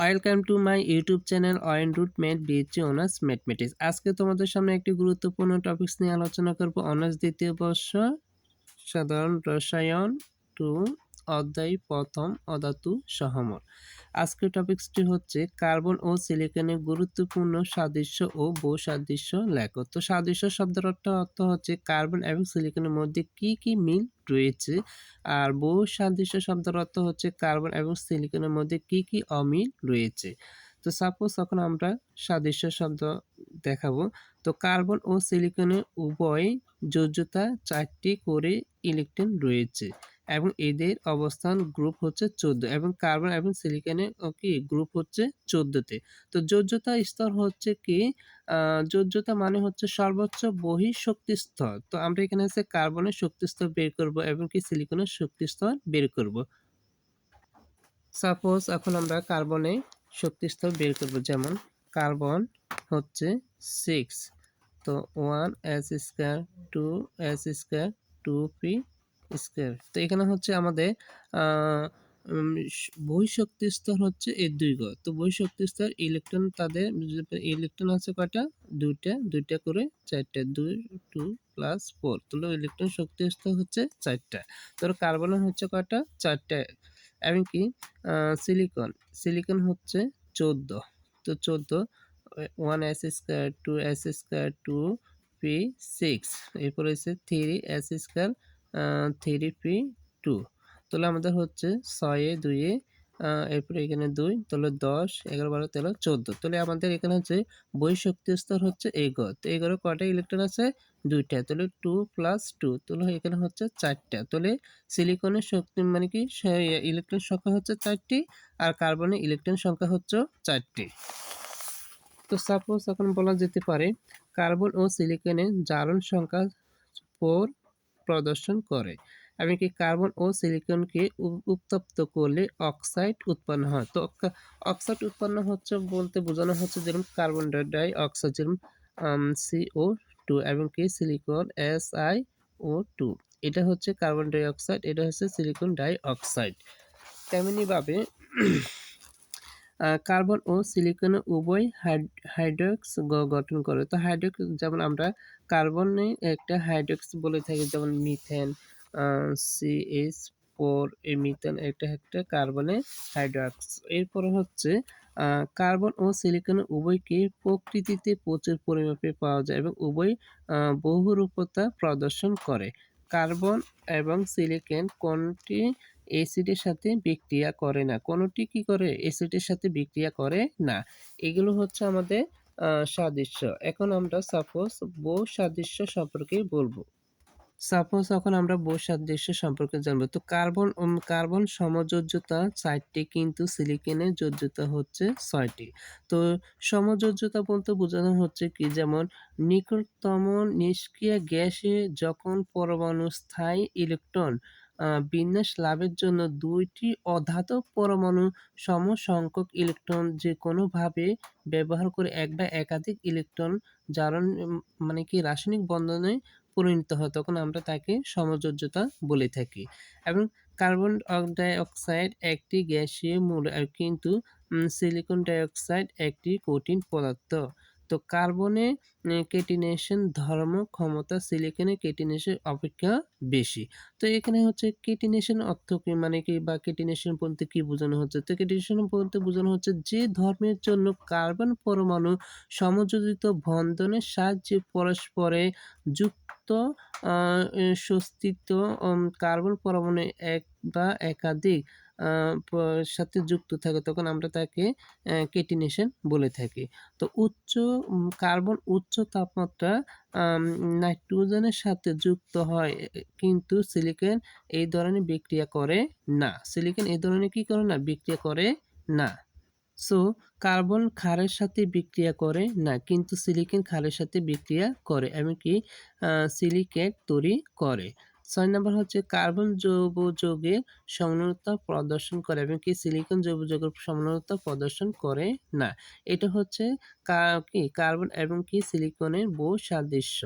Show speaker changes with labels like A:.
A: Welcome to my YouTube channel অয়েন রুট মেট বিএচি অনার্স ম্যাথমেটিক্স। আজকে তোমাদের সামনে একটি গুরুত্বপূর্ণ টপিক্স নিয়ে আলোচনা করব। অনার্স দ্বিতীয় বর্ষ, সাধারণ রসায়ন, টু অধ্যায় প্রথম, অধাতু সহমর। আজকের টপিক্সটি হচ্ছে কার্বন ও সিলিকনের গুরুত্বপূর্ণ সাদৃশ্য ও বৈসাদৃশ্য লেখো। তো সাদৃশ্য শব্দের অর্থ হচ্ছে কার্বন এবং সিলিকনের মধ্যে কি কি মিল রয়েছে? আর বৈসাদৃশ্য শব্দের অর্থ হচ্ছে কার্বন এবং সিলিকনের মধ্যে কি কি অমিল রয়েছে? তো সাপোজ এখন আমরা সাদৃশ্য শব্দ দেখাবো। তো কার্বন ও সিলিকনের উভয় যোজ্যতা চারটি করে ইলেকট্রন রয়েছে। এবং এদের অবস্থান গ্রুপ হচ্ছে চোদ্দ এবং কার্বন এবং সিলিকনের কি গ্রুপ হচ্ছে চোদ্দতে। তো যোজ্যতা স্তর হচ্ছে কি? যোজ্যতা মানে হচ্ছে সর্বোচ্চ বহি শক্তি স্তর। তো আমরা এখানে হচ্ছে কার্বনের শক্তি স্তর বের করব এবং কি সিলিকনের শক্তি স্তর বের করব। সাপোজ এখন আমরা কার্বনে শক্তি স্তর বের করব, যেমন কার্বন হচ্ছে সিক্স তো one S square two S square two P square তো এখানে হচ্ছে আমাদের বহিঃশক্তি স্তর হচ্ছে এই দুই ঘর তো বহিঃশক্তি স্তর, ইলেকট্রন তাদের ইলেকট্রন আছে কয়টা? দুইটা দুইটা করে চারটা, দুই, টু প্লাস ফোর। তাহলে ইলেকট্রন শক্তি স্তর হচ্ছে চারটা। তোর কার্বনের হচ্ছে কয়টা? চারটা। এমনকি সিলিকন। সিলিকন হচ্ছে চোদ্দ। তো চোদ্দ, one S square, two S square, two P six. এরপরে হচ্ছে three S square three two তাহলে আমাদের হচ্ছে ছয়ে দুইয়ে এরপরে এখানে দুই, তাহলে দশ, এগারো, বারো, তেরো, চোদ্দ। তাহলে আমাদের এখানে হচ্ছে শক্তি স্তর হচ্ছে এগো তো এগারো কটা ইলেকট্রন আছে? দুইটা। তাহলে টু প্লাস টু তাহলে এখানে হচ্ছে চারটা। তাহলে সিলিকনের শক্তি মানে কি? ইলেকট্রন সংখ্যা হচ্ছে চারটি আর কার্বনের ইলেকট্রন সংখ্যা হচ্ছে চারটি। তো সাপোজ এখন বলা যেতে পারে কার্বন ও সিলিকনের জারণ সংখ্যা ফোর প্রদর্শন করে এমনকি কার্বন ও সিলিকনকে উত্তপ্ত করলে অক্সাইড উৎপন্ন হয়। তো অক্সাইড উৎপন্ন হচ্ছে বলতে বোঝানো হচ্ছে যেরকম কার্বন ডাই অক্সাইড যেরকম সিও টু এবং কি silicon S I O two. এটা হচ্ছে কার্বন ডাই অক্সাইড এটা হচ্ছে সিলিকন ডাই অক্সাইড তেমনিভাবে কার্বন ও সিলিকন উভয় হাইড্রক্স গঠন করে। তো হাইড্রক্স যেমন আমরা কার্বনে একটা হাইড্রক্স বলে থাকি, যেমন মিথেন সিএস ফোর এই মিথেন একটা একটা কার্বনে হাইড্রক্স। এরপরে হচ্ছে কার্বন ও সিলিকন উভয়কে প্রকৃতিতে প্রচুর পরিমাপে পাওয়া যায় এবং উভয় বহুরূপতা প্রদর্শন করে। কার্বন এবং সিলিকন কোনটি অ্যাসিডের সাথে বিক্রিয়া করে না। কোনোটি কি করে? অ্যাসিডের সাথে বিক্রিয়া করে না। এগুলো হচ্ছে আমাদের সাদৃশ্য। এখন আমরা সাপোজ বউ সাদৃশ্য সম্পর্কে বলব। সাপোজ এখন আমরা বৈসাদৃশ্য সম্পর্কে জানব। তো কার্বন কার্বন সমযোজ্যতা চারটি কিন্তু সিলিকনের যোজ্যতা হচ্ছে ছয়টি। তো সমযোজ্যতা বলতে বোঝানো হচ্ছে কি? যেমন নিকটতম নিষ্ক্রিয় গ্যাসে যখন পরমাণু স্থায়ী ইলেকট্রন বিন্যাস লাভের জন্য দুইটি অধাতব পরমাণু সমসংখ্যক ইলেকট্রন যে কোনোভাবে ব্যবহার করে এক বা একাধিক ইলেকট্রন জারণ মানে কি রাসায়নিক বন্ধনে পরিণত হয়, তখন আমরা তাকে সমযোজ্যতা বলে থাকি। এবং কার্বন ডাইঅক্সাইড একটি গ্যাসীয় মূল কিন্তু সিলিকন ডাইঅক্সাইড একটি কঠিন পদার্থ। তো কার্বনে কেটিনেশন ধর্ম ক্ষমতা সিলিকনে কেটিনেশন অপেক্ষা বেশি। তো এখানে হচ্ছে কেটিনেশন অর্থ কি? মানে কি বা কেটিনেশন বলতে কি বোঝানো হচ্ছে? তো কেটিনেশন বলতে বোঝানো হচ্ছে যে ধর্মের জন্য কার্বন পরমাণু সমযোজিত বন্ধনের সাহায্যে পরস্পরে যুক্ত সস্তিত্ব কার্বন পরমাণু এক বা একাধিক সাথে যুক্ত থাকে তখন আমরা তাকে কেটিনেশন বলে থাকি। তো উচ্চ কার্বন উচ্চ তাপমাত্রা নাইট্রোজেনের সাথে যুক্ত হয় কিন্তু সিলিকন এই ধরনের বিক্রিয়া করে না। সিলিকন এই ধরনের কি করে না? বিক্রিয়া করে না। সো, কার্বন ক্ষারের সাথে বিক্রিয়া করে না, কিন্তু সিলিকন ক্ষারের সাথে বিক্রিয়া করে, এমনকি সিলিকেট তৈরি করে। ছয় নম্বর হচ্ছে কার্বন জৈব যৌগে সমনতা প্রদর্শন করে এবং কি সিলিকন জৈব যৌগের সমনতা প্রদর্শন করে না। এটা হচ্ছে কি কার্বন এবং কি সিলিকনের বহু সাদৃশ্য।